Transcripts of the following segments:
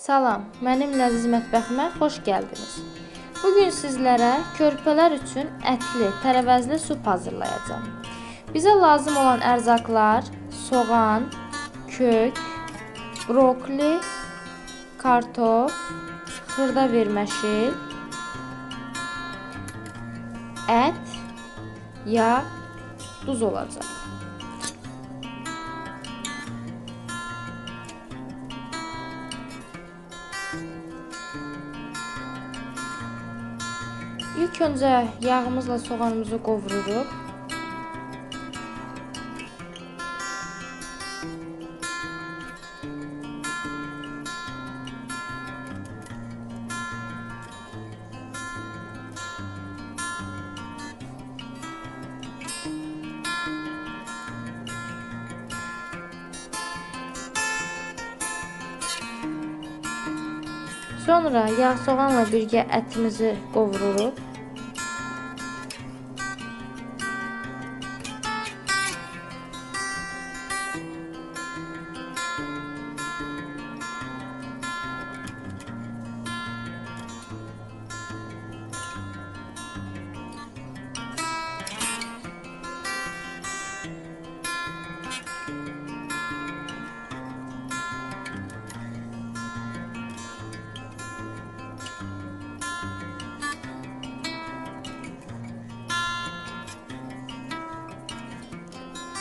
Salam, mənim ləziz mətbəximə xoş gəldiniz. Bu gün sizlərə körpələr üçün ətli, tərəvəzli sup hazırlayacağam. Bizə lazım olan ərzaqlar: soğan, kök, brokoli, kartof, xırda verməşil, ət, yağ, duz olacaq. İlk öncə yağımızla soğanımızı qovururuq. Sonra yağ soğanla birgə ətimizi qovururuq.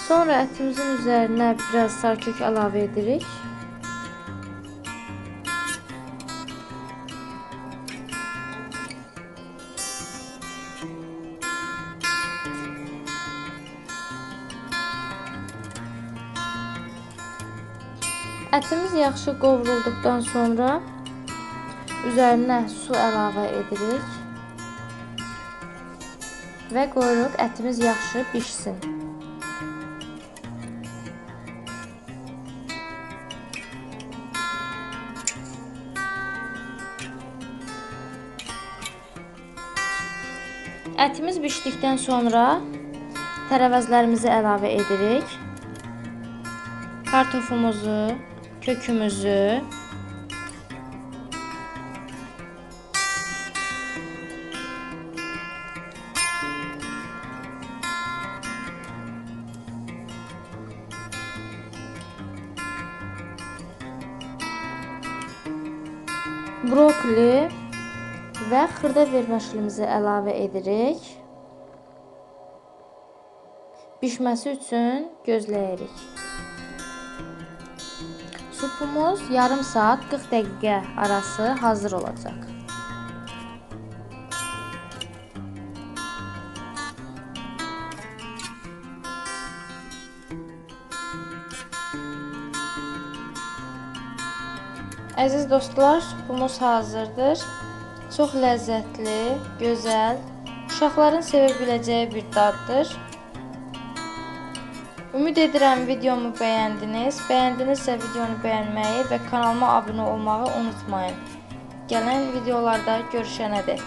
Sonra ətimizin üzərinə biraz sarkök əlavə edirik. Ətimiz yaxşı qovrulduqdan sonra üzərinə su əlavə edirik və qoyuruq ətimiz yaxşı bişsin. Ətimiz bişdikdən sonra tərəvəzlərimizi əlavə edirik. Kartofumuzu, kökümüzü, brokoli və xırda verməşlimizi əlavə edirik. Bişməsi üçün gözləyirik. Supumuz yarım saat 40 dəqiqə arası hazır olacaq. Əziz dostlar, supumuz hazırdır. Çox ləzzətli, gözəl, uşaqların sevə biləcəyi bir daddır. Ümid edirəm videomu bəyəndiniz. Bəyəndinizsə videonu bəyənməyi və kanalıma abunə olmağı unutmayın. Gələn videolarda görüşənədək.